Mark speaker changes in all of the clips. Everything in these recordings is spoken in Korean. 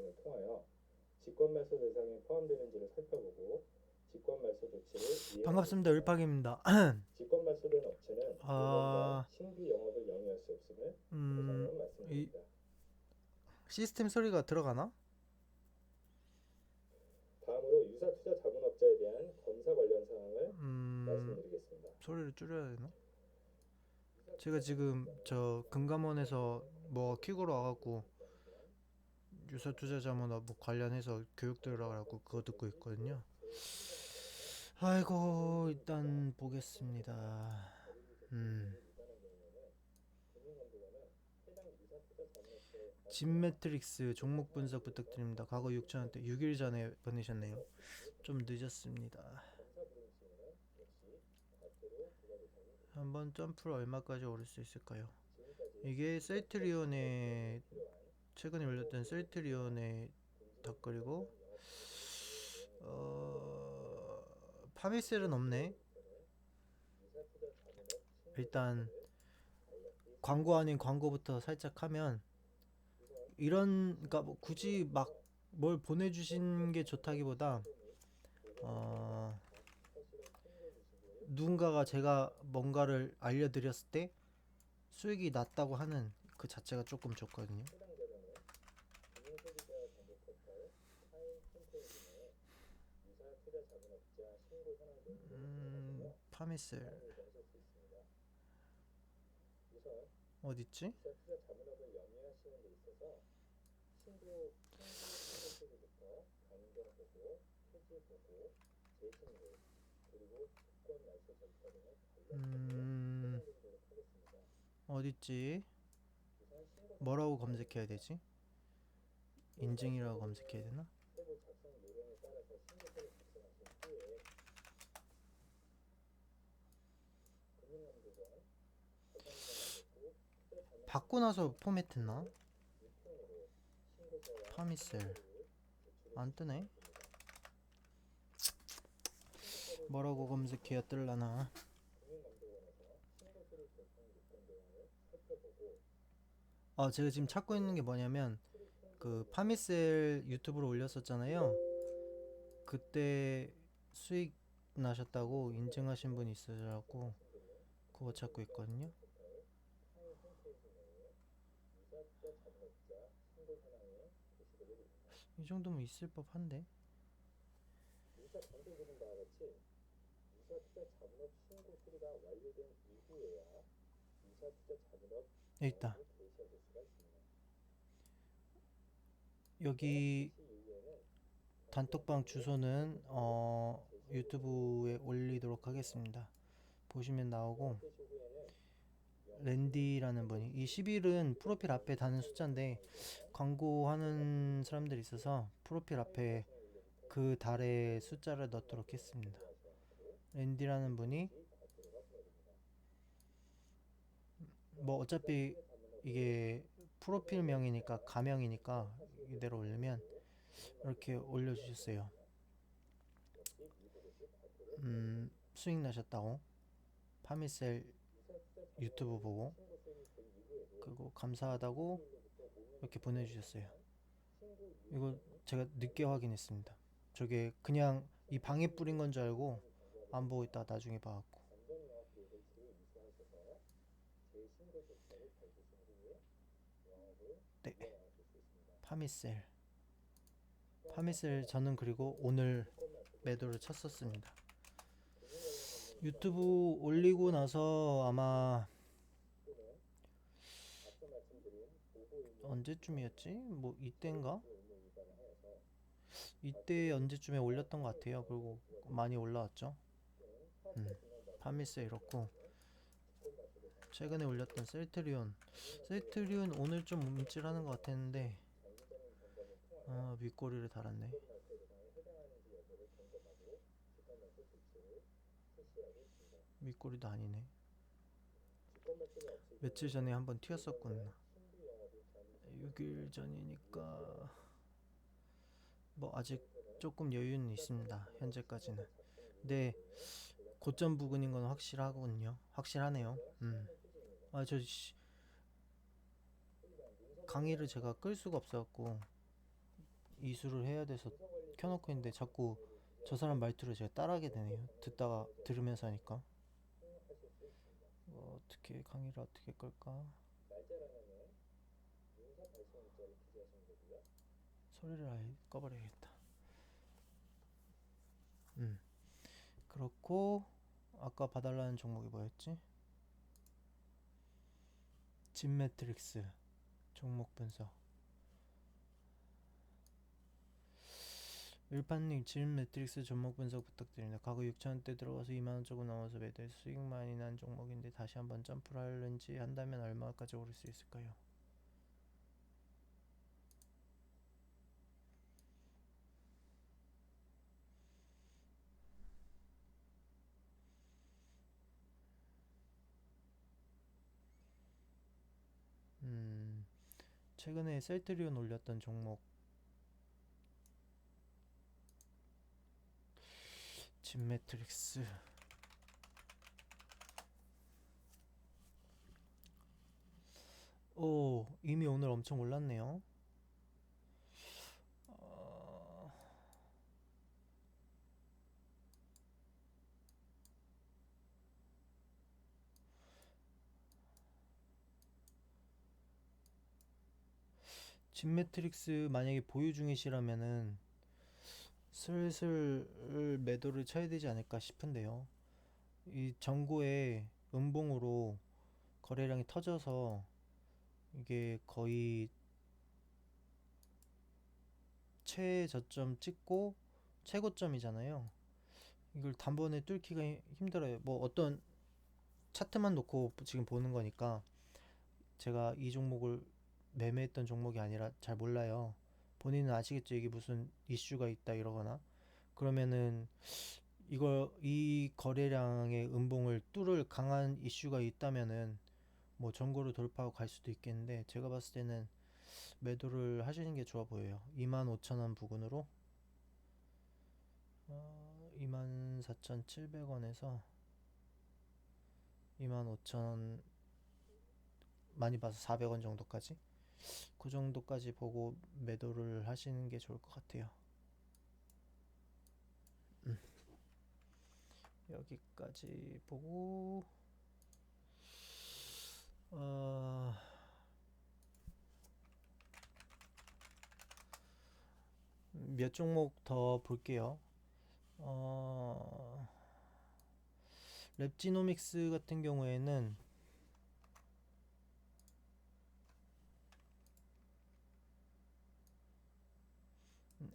Speaker 1: 등을 통하여 직권 말소 대상에 포함되는지를 살펴보고 직권 말소 조치를
Speaker 2: 반갑습니다. 을팍입니다.
Speaker 1: 직권 말소된 업체는
Speaker 2: 아.
Speaker 1: 아... 신규 영업을 영위할 수 없음을
Speaker 2: 음,
Speaker 1: 말씀드립니다.
Speaker 2: 시스템 소리가 들어가나?
Speaker 1: 다음으로 유사 투자 자문업자에 대한 검사 관련 사항을
Speaker 2: 음,
Speaker 1: 말씀드리겠습니다.
Speaker 2: 소리를 줄여야 되나? 제가 지금 저 금감원에서 뭐 킥으로 와갖고 유사 투자 자문업 뭐 관련해서 교육 들으라고 그거 듣고 있거든요. 아이고 일단 보겠습니다. 음. 진 매트릭스 종목 분석 부탁드립니다. 과거 6천원대 6일 전에 보내셨네요. 좀 늦었습니다. 한번 점프를 얼마까지 오를 수 있을까요? 이게 셀트리온의 최근에 올렸던 셀트리온의 덧글이고 어 파미셀은 없네. 일단 광고 아닌 광고부터 살짝 하면 이런 그러니까 뭐 굳이 막 뭘 보내주신 게 좋다기보다 어 누군가가 제가 뭔가를 알려드렸을 때 수익이 낮다고 하는 그 자체가 조금 좋거든요. 음, 파미셀 어딨지?
Speaker 1: 유사 투자 자문업을 영위하시는 데 있어서 신규 신규 부터 변경 보고 표지 보고 재신고 그리고 조건 말소 등을 관련
Speaker 2: 음. 어딨지? 뭐라고 검색해야 되지? 인증이라고 검색해야 되나?
Speaker 1: 세부 작성 요령에 따라서 신고서를 작성하신 후에 금융감독원 법원과 맞고
Speaker 2: 받고 나서 포맷했나? 파미셀 안 뜨네. 뭐라고 검색해야 뜰라나? 아 제가 지금 찾고 있는 게 뭐냐면 그 파미셀 유튜브로 올렸었잖아요. 그때 수익 나셨다고 인증하신 분이 있어갖고 그거 찾고 있거든요.
Speaker 1: 타의 홈페이지 내에 유사 투자 자문업자 신고 현황에 게시되게 됩니다.
Speaker 2: 이 정도면 있을 법한데.
Speaker 1: 먼저 보는 바와 같이 유사 투자 자문업 신고 수리가 완료된 이후에야 유사 투자 자문업
Speaker 2: 여기 있다.
Speaker 1: 개시하실 수가 있습니다.
Speaker 2: 여기
Speaker 1: 이후에는
Speaker 2: 단톡방 주소는 어 유튜브에 올리도록 하겠습니다. 보시면 나오고 랜디라는 분이 이 10일은 프로필 앞에 다는 숫자인데 광고하는 사람들이 있어서 프로필 앞에 그 달의 숫자를 넣도록 했습니다. 랜디라는 분이 뭐 어차피 이게 프로필명이니까 가명이니까 이대로 올리면 이렇게 올려주셨어요. 음, 수익 나셨다고 파미셀 유튜브 보고 그리고 감사하다고 이렇게 보내주셨어요. 이거 제가 늦게 확인했습니다. 저게 그냥 이 방에 뿌린 건 줄 알고 안 보고 있다 가 나중에 봐갖고 네. 파미셀 파미셀 저는 그리고 오늘 매도를 쳤었습니다. 유튜브 올리고 나서 아마
Speaker 1: 앞서 말씀드린 보호 의무
Speaker 2: 언제쯤이었지? 뭐 이때인가? 이때 언제쯤에 올렸던 것 같아요. 그리고 많이 올라왔죠. 음, 파미셀 이렇고 최근에 올렸던 셀트리온 셀트리온 오늘 좀 움찔하는 것 같았는데 아 윗꼬리를 달았네. 윗꼬리도 아니네. 며칠 전에 한번 튀었었구나. 6일 전이니까 뭐 아직 조금 여유는 있습니다. 현재까지는. 근데 고점 부근인 건 확실하군요. 확실하네요. 음. 아저 강의를 제가 끌 수가 없어갖고 이수를 해야 돼서 켜놓고 있는데 자꾸 저 사람 말투를 제가 따라하게 되네요. 듣다가 들으면서 하니까. 어, 어떻게 강의를 어떻게 끌까?
Speaker 1: 날짜란에는 문서 발송 일자를 기재하시면 되고요.
Speaker 2: 소리를 아예 꺼버려야겠다. 음. 그렇고 아까 봐달라는 종목이 뭐였지? 진 매트릭스 종목 분석. 일반님 진 매트릭스 종목 분석 부탁드립니다. 과거 6천원대 들어가서 2만원 조금 넘어서 매도해서 수익 많이 난 종목인데 다시 한번 점프를 하는지 한다면 얼마까지 오를 수 있을까요? 음, 최근에 셀트리온 올렸던 종목 진 매트릭스. 오 이미 오늘 엄청 올랐네요. 어, 진 매트릭스 만약에 보유 중이시라면은 슬슬 매도를 쳐야 되지 않을까 싶은데요. 이 전고에 음봉으로 거래량이 터져서 이게 거의 최저점 찍고 최고점이잖아요. 이걸 단번에 뚫기가 힘- 힘들어요. 뭐 어떤 차트만 놓고 지금 보는 거니까 제가 이 종목을 매매했던 종목이 아니라 잘 몰라요. 본인은 아시겠죠? 이게 무슨 이슈가 있다 이러거나 그러면은 이걸 이 거래량의 음봉을 뚫을 강한 이슈가 있다면은 뭐 전고를 돌파하고 갈 수도 있겠는데 제가 봤을 때는 매도를 하시는 게 좋아 보여요. 25,000원 부근으로 어, 24,700원에서 25,000원 많이 봐서 400원 정도까지 그 정도까지 보고 매도를 하시는 게 좋을 것 같아요. 음. 여기까지 보고 어, 몇 종목 더 볼게요. 어, 랩지노믹스 같은 경우에는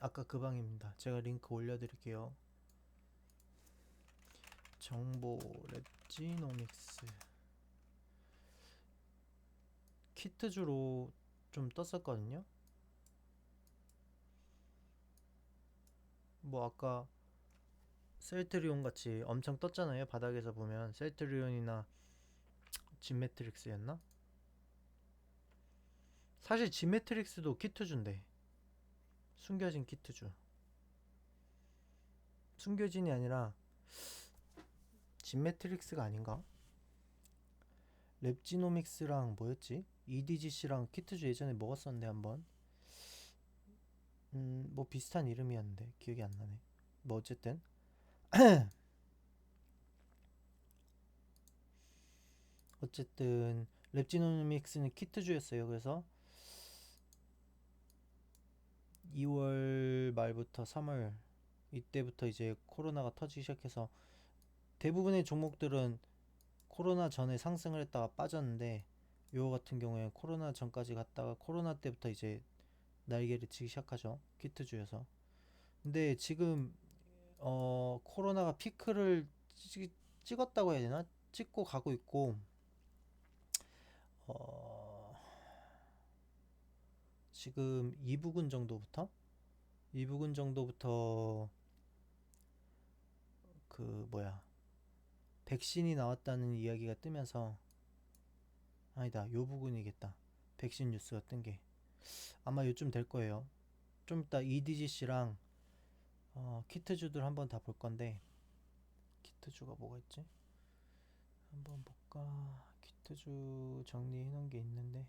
Speaker 2: 아까 그 방입니다. 제가 링크 올려드릴게요. 정보 랩지노믹스 키트주로 좀 떴었거든요. 뭐 아까 셀트리온 같이 엄청 떴잖아요. 바닥에서 보면 셀트리온이나 진매트릭스였나? 사실 진매트릭스도 키트주인데 숨겨진 키트주. 숨겨진이 아니라 진 매트릭스가 아닌가? 랩지노믹스랑 뭐였지? EDGC랑 키트주 예전에 먹었었는데 한번. 음, 뭐 비슷한 이름이었는데 기억이 안 나네. 뭐 어쨌든 어쨌든 랩지노믹스는 키트주였어요. 그래서 2월 말부터 3월 이때부터 이제 코로나가 터지기 시작해서 대부분의 종목들은 코로나 전에 상승을 했다가 빠졌는데 요 같은 경우에 코로나 전까지 갔다가 코로나 때부터 이제 날개를 치기 시작하죠. 키트주여서. 근데 지금 어 코로나가 피크를 찍, 찍었다고 해야 되나? 찍고 가고 있고 어 지금 2부근 정도부터? 2부근 정도부터 그 뭐야? 백신이 나왔다는 이야기가 뜨면서 아니다 요 부분이겠다. 백신 뉴스가 뜬 게 아마 요쯤 될 거예요. 좀 이따 EDGC랑 어, 키트주들 한번 다 볼 건데 키트주가 뭐가 있지? 한번 볼까? 키트주 정리해 놓은 게 있는데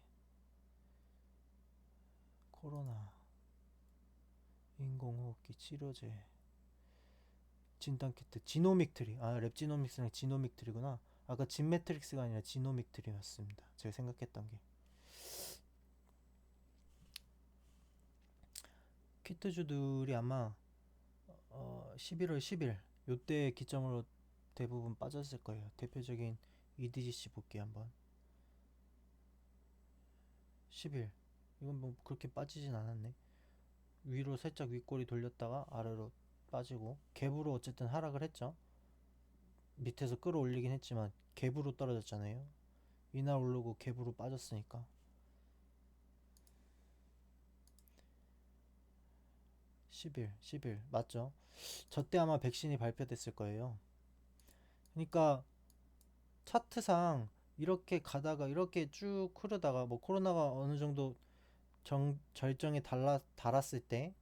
Speaker 2: 코로나 인공호흡기 치료제 진단키트 지노믹 트리. 아 랩지노믹스랑 지노믹 트리구나. 아까 진매트릭스가 아니라 지노믹 트리였습니다. 제가 생각했던 게. 키트주들이 아마 어, 11월 10일 요때 기점으로 대부분 빠졌을 거예요. 대표적인 EDGC 볼게요 한번. 10일 이건 뭐 그렇게 빠지진 않았네. 위로 살짝 윗꼬리 돌렸다가 아래로 빠지고 갭으로 어쨌든 하락을 했죠. 밑에서 끌어올리긴 했지만 갭으로 떨어졌잖아요. 이날 오르고 갭으로 빠졌으니까. (10일) (10일) 맞죠? 저 때 아마 백신이 발표됐을 거예요. 그러니까 차트상 이렇게 가다가 이렇게 쭉 흐르다가 뭐 코로나가 어느 정도 정, 절정에 달라, 달았을 때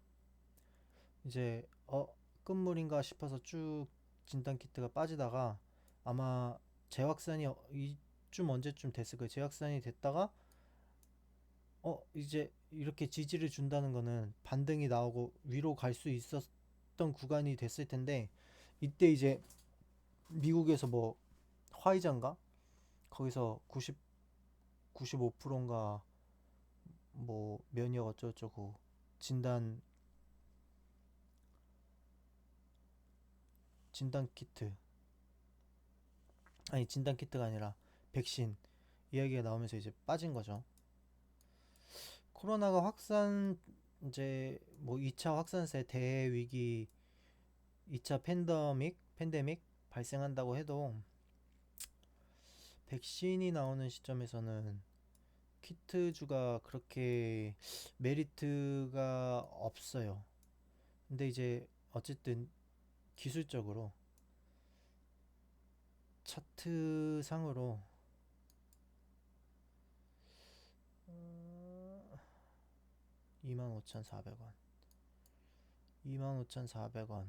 Speaker 2: 이제 어 끝물인가 싶어서 쭉 진단 키트가 빠지다가 아마 재확산이 어- 이쯤 언제쯤 됐을 거예요. 재확산이 됐다가 어 이제 이렇게 지지를 준다는 거는 반등이 나오고 위로 갈 수 있었던 구간이 됐을 텐데 이때 이제 미국에서 뭐 화이자인가 거기서 90 95%인가 뭐 면역 어쩌고저쩌고 진단 진단 키트 아니 진단 키트가 아니라 백신 이야기가 나오면서 이제 빠진 거죠. 코로나가 확산 이제 뭐 2차 확산세 대위기 2차 팬데믹 팬데믹 발생한다고 해도 백신이 나오는 시점에서는 키트주가 그렇게 메리트가 없어요. 근데 이제 어쨌든 기술적으로 차트 상으로 어, 25,400원. 25,400원.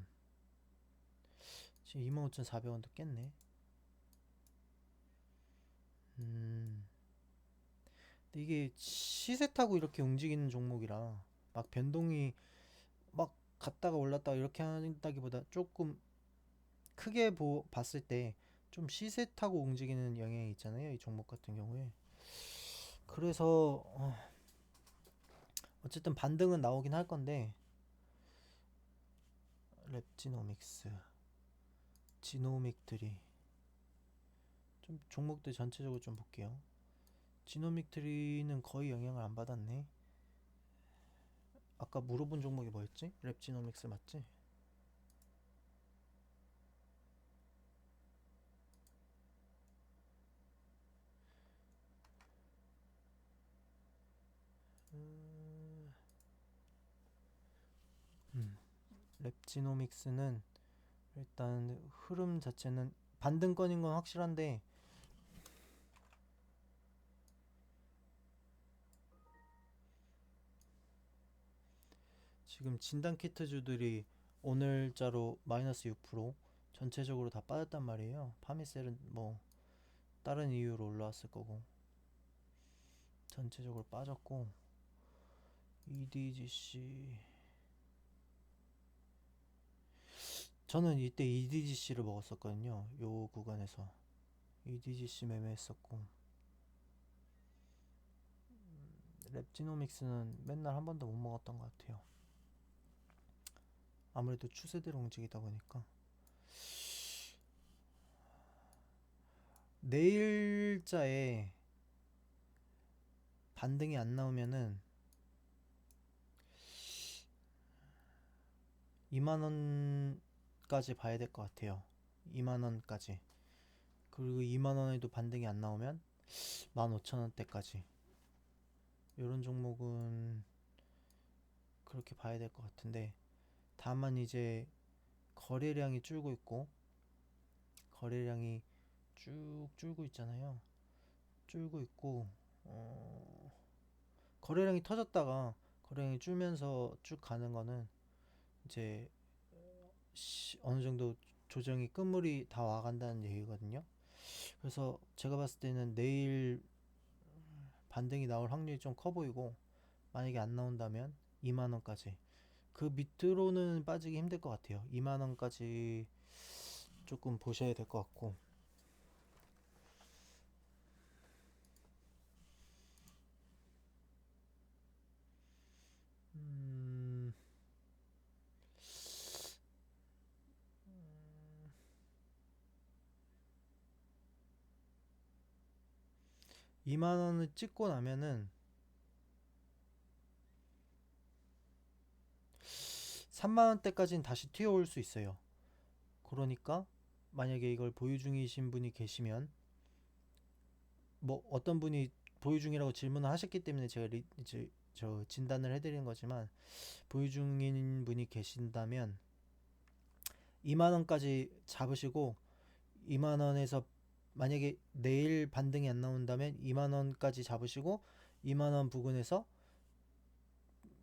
Speaker 2: 지금 25,400원도 깼네. 음 이게 시세 타고 이렇게 움직이는 종목이라 막 변동이 막 갔다가 올랐다가 이렇게 한다기보다 조금 크게 보, 봤을 때 좀 시세 타고 움직이는 영향이 있잖아요. 이 종목 같은 경우에. 그래서 어, 어쨌든 반등은 나오긴 할 건데 랩지노믹스 지노믹트리 좀 종목들 전체적으로 좀 볼게요. 지노믹 트리는 거의 영향을 안 받았네. 아까 물어본 종목이 뭐였지? 랩지노믹스 맞지? 음, 음, 랩지노믹스는 일단 흐름 자체는 반등권인 건 확실한데 지금 진단 키트주들이 오늘자로 마이너스 6% 전체적으로 다 빠졌단 말이에요. 파미셀은 뭐 다른 이유로 올라왔을 거고 전체적으로 빠졌고 EDGC 저는 이때 EDGC를 먹었었거든요. 요 구간에서 EDGC 매매했었고 랩지노믹스는 맨날 한 번도 못 먹었던 것 같아요. 아무래도 추세대로 움직이다 보니까 내일자에 반등이 안 나오면은 2만원까지 봐야 될 것 같아요. 2만원까지. 그리고 2만원에도 반등이 안 나오면 15,000원대까지. 이런 종목은 그렇게 봐야 될 것 같은데 다만 이제 거래량이 줄고 있고 거래량이 쭉 줄고 있잖아요. 줄고 있고 어, 거래량이 터졌다가 거래량이 줄면서 쭉 가는 거는 이제 시- 어느 정도 조정이 끝물이 다 와간다는 얘기거든요. 그래서 제가 봤을 때는 내일 반등이 나올 확률이 좀 커 보이고 만약에 안 나온다면 2만 원까지 그 밑으로는 빠지기 힘들 것 같아요. 2만 원까지 조금 보셔야 될 것 같고. 음, 2만 원을 찍고 나면은 3만 원대까지는 다시 튀어올 수 있어요. 그러니까 만약에 이걸 보유 중이신 분이 계시면 뭐 어떤 분이 보유 중이라고 질문을 하셨기 때문에 제가 리, 이제 저 진단을 해드리는 거지만 보유 중인 분이 계신다면 2만 원까지 잡으시고 2만 원에서 만약에 내일 반등이 안 나온다면 2만 원까지 잡으시고 2만 원 부근에서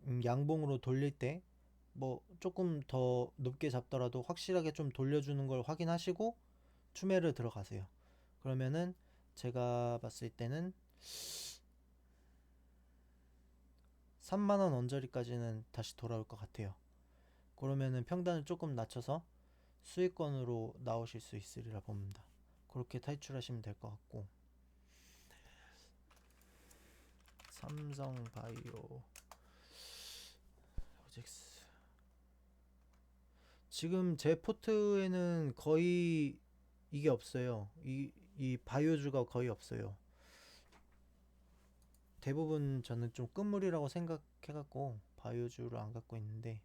Speaker 2: 음, 양봉으로 돌릴 때 뭐 조금 더 높게 잡더라도 확실하게 좀 돌려주는 걸 확인하시고 추매를 들어가세요. 그러면은 제가 봤을 때는 3만 원 언저리까지는 다시 돌아올 것 같아요. 그러면은 평단을 조금 낮춰서 수익권으로 나오실 수 있으리라 봅니다. 그렇게 탈출하시면 될 것 같고 삼성 바이오 로직스 지금 제 포트에는 거의 이게 없어요. 이, 이 바이오주가 거의 없어요. 대부분 저는 좀 끝물이라고 생각해갖고 바이오주를 안 갖고 있는데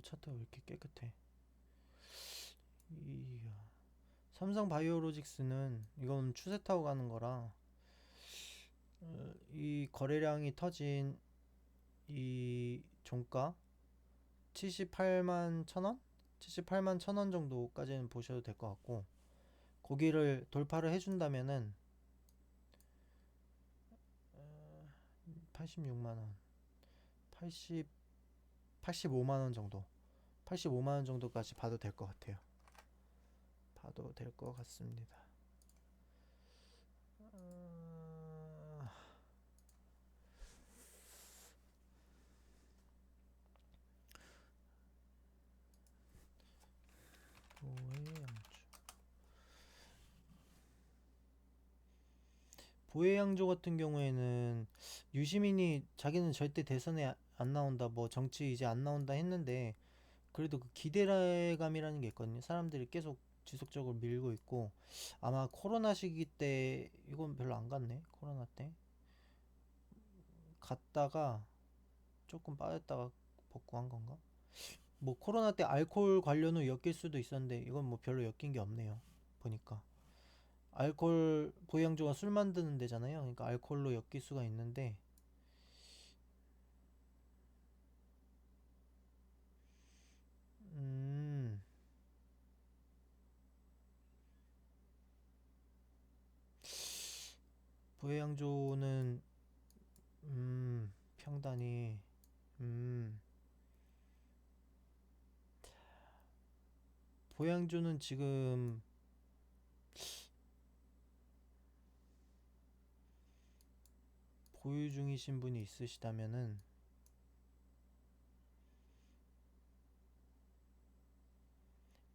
Speaker 2: 뭐 차트가 왜 이렇게 깨끗해? 이야. 삼성 바이오로직스는 이건 추세 타고 가는 거라 어, 이 거래량이 터진 이 종가 78만 천원? 78만 천원 정도까지는 보셔도 될 것 같고 거기를 돌파를 해준다면은 어, 86만 원, 80 85만 원 정도, 85만 원 정도까지 봐도 될 것 같아요. 봐도 될 것 같습니다. 어, 보혜양조 같은 경우에는 유시민이 자기는 절대 대선에 아- 안 나온다 뭐 정치 이제 안 나온다 했는데 그래도 그 기대감이라는 게 있거든요. 사람들이 계속 지속적으로 밀고 있고 아마 코로나 시기 때 이건 별로 안 갔네 코로나 때. 갔다가 조금 빠졌다가 복구한 건가? 뭐 코로나 때 알코올 관련으로 엮일 수도 있었는데 이건 뭐 별로 엮인 게 없네요 보니까. 알코올 보양조가 술 만드는 데잖아요. 그러니까 알코올로 엮일 수가 있는데 부해양조는 음 평단이 음. 보양조는 지금 보유 중이신 분이 있으시다면은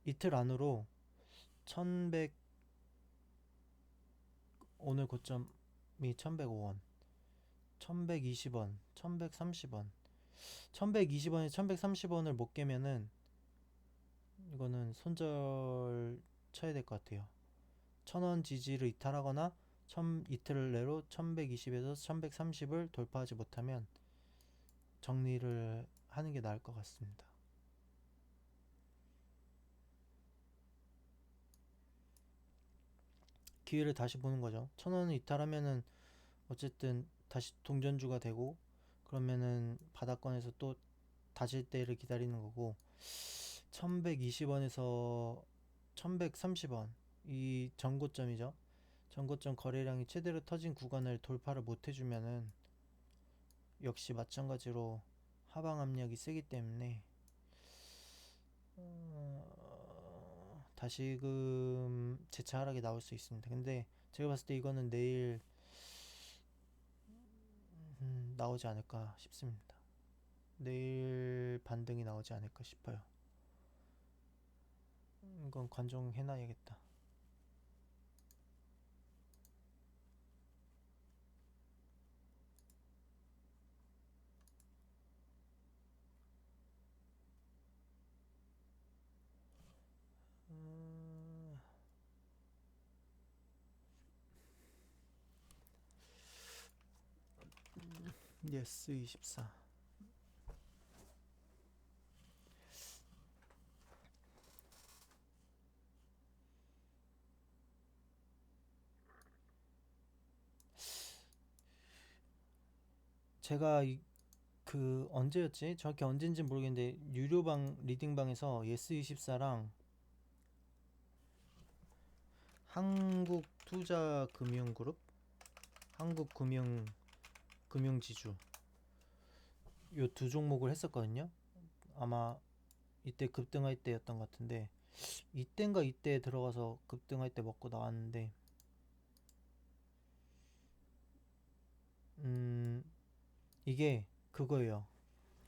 Speaker 2: 이틀 안으로 1100 오늘 고점이 1105원 1120원 1130원. 1120원에 1130원을 못 깨면은 이거는 손절 쳐야 될 것 같아요. 1000원 지지를 이탈하거나 천, 이틀 내로 1120에서 1130을 돌파하지 못하면 정리를 하는 게 나을 것 같습니다 기회를 다시 보는 거죠. 천 원을 이탈하면은 어쨌든 다시 동전주가 되고 그러면은 바닥권에서 또 다질 때를 기다리는 거고 1120원에서 1130원 이 전고점이죠. 전고점 거래량이 최대로 터진 구간을 돌파를 못 해주면은 역시 마찬가지로 하방 압력이 세기 때문에 어, 다시금 재차 하락이 나올 수 있습니다. 근데 제가 봤을 때 이거는 내일 음, 나오지 않을까 싶습니다. 내일 반등이 나오지 않을까 싶어요. 이건 관종해놔야겠다. ES24 제가 이, 그 언제였지? 정확히 언제인지 모르겠는데 유료방 리딩방에서 예스24랑 한국투자금융그룹 한국금융 금융지주 요 두 종목을 했었거든요. 아마 이때 급등할 때였던 것 같은데 이땐가 이때 들어가서 급등할 때 먹고 나왔는데 음 이게 그거예요.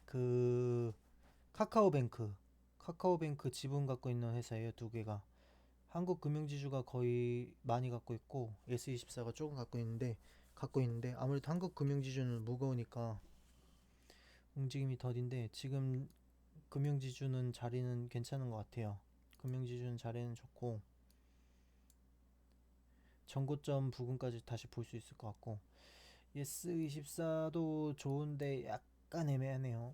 Speaker 2: 그 카카오뱅크 카카오뱅크 지분 갖고 있는 회사예요. 두 개가 한국금융지주가 거의 많이 갖고 있고 S24가 조금 갖고 있는데 갖고 있는데 아무래도 한국 금융지주는 무거우니까 움직임이 더딘데 지금 금융지주는 자리는 괜찮은 것 같아요. 금융지주는 자리는 좋고 전고점 부근까지 다시 볼 수 있을 것 같고 예스24도 좋은데 약간 애매하네요.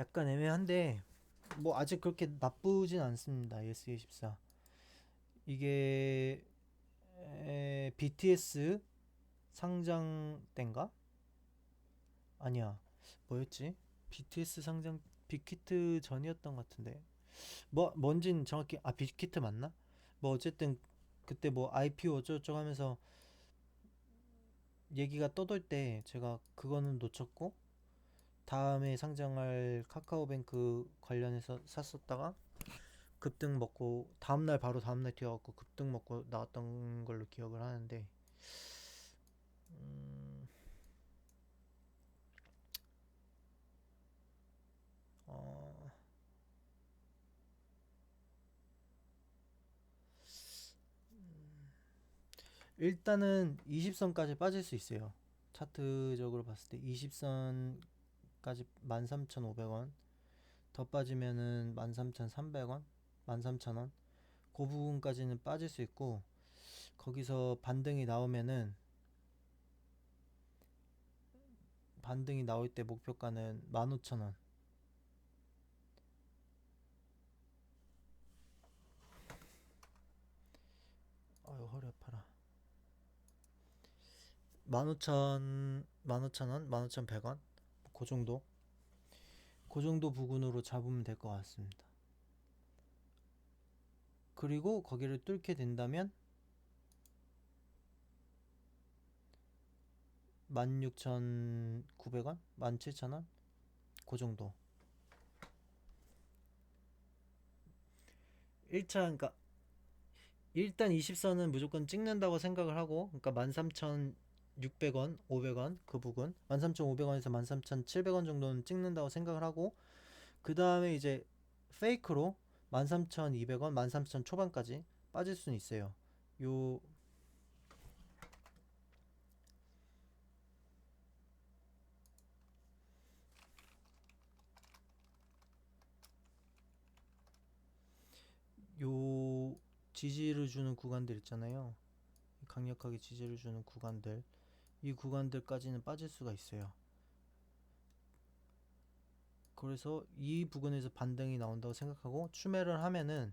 Speaker 2: 약간 애매한데 뭐 아직 그렇게 나쁘진 않습니다. 예스24 이게 에, BTS 상장 때인가? 아니야 뭐였지? BTS 상장 빅히트 전이었던 것 같은데 뭐 뭔진 정확히 아 빅히트 맞나? 뭐 어쨌든 그때 뭐 IPO 어쩌고저쩌고 하면서 얘기가 떠돌 때 제가 그거는 놓쳤고 다음에 상장할 카카오뱅크 관련해서 샀었다가 급등 먹고 다음날 바로 다음날 뛰어갖고 급등 먹고 나왔던 걸로 기억을 하는데 음, 어, 일단은 20선까지 빠질 수 있어요. 차트적으로 봤을 때 20선 까지 13,500원 더 빠지면은 13,300원 13,000원. 그 부분까지는 빠질 수 있고 거기서 반등이 나오면은 반등이 나올 때 목표가는 15,000원. 아유 허리 아파라. 15,000 15,000원? 15,100원 그 정도 그 정도 부근으로 잡으면 될 것 같습니다. 그리고 거기를 뚫게 된다면 16,900원? 17,000원? 그 정도. 1차 그러니까 일단 20선은 무조건 찍는다고 생각을 하고 그러니까 13,600원, 500원 그 부분 13,500원에서 13,700원 정도는 찍는다고 생각을 하고 그 다음에 이제 페이크로 13,200원, 13,000 초반까지 빠질 수는 있어요. 요 요 지지를 주는 구간들 있잖아요. 강력하게 지지를 주는 구간들. 이 구간들까지는 빠질 수가 있어요. 그래서 이 부분에서 반등이 나온다고 생각하고 추매를 하면은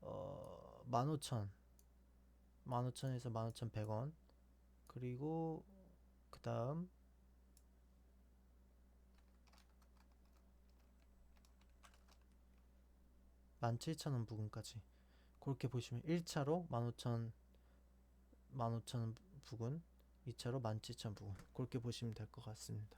Speaker 2: 어, 15,000 15,000에서 15,100원 그리고 그 다음 17,000원 부근까지 그렇게 보시면 1차로 15,000 15,000원 부근 2차로 17,000 부근 그렇게 보시면 될 것 같습니다.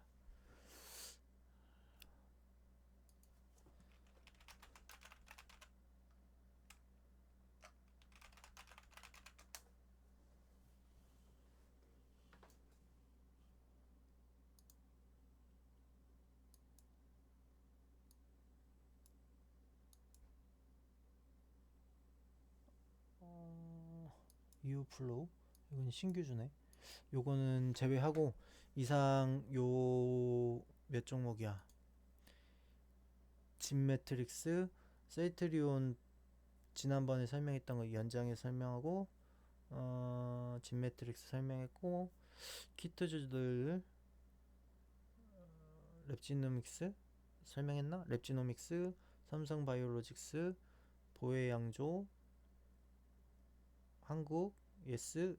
Speaker 2: 이후 플로우 이건 신규주네. 요거는 제외하고 이상 요 몇 종목이야? 진 매트릭스, 세이트리온 지난번에 설명했던 거 연장에 설명하고 어, 진 매트릭스 설명했고 키트주들 어, 랩지노믹스 설명했나? 랩지노믹스, 삼성 바이오로직스, 보혜 양조, 한국, 예스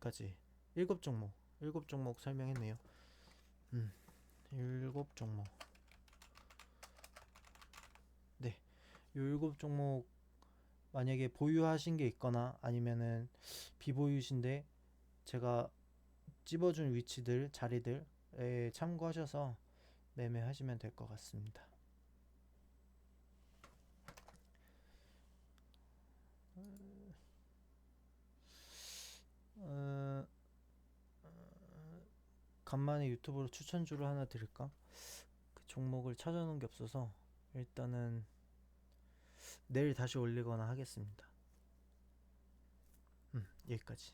Speaker 2: 까지 일곱 종목 일곱 종목 설명했네요. 음, 일곱 종목. 네, 요 일곱 종목 만약에 보유하신 게 있거나 아니면은 비보유신데 제가 찝어준 위치들 자리들에 참고하셔서 매매하시면 될 것 같습니다. 어, 어, 간만에 유튜브로 추천주를 하나 드릴까? 그 종목을 찾아놓은 게 없어서 일단은 내일 다시 올리거나 하겠습니다. 음, 여기까지.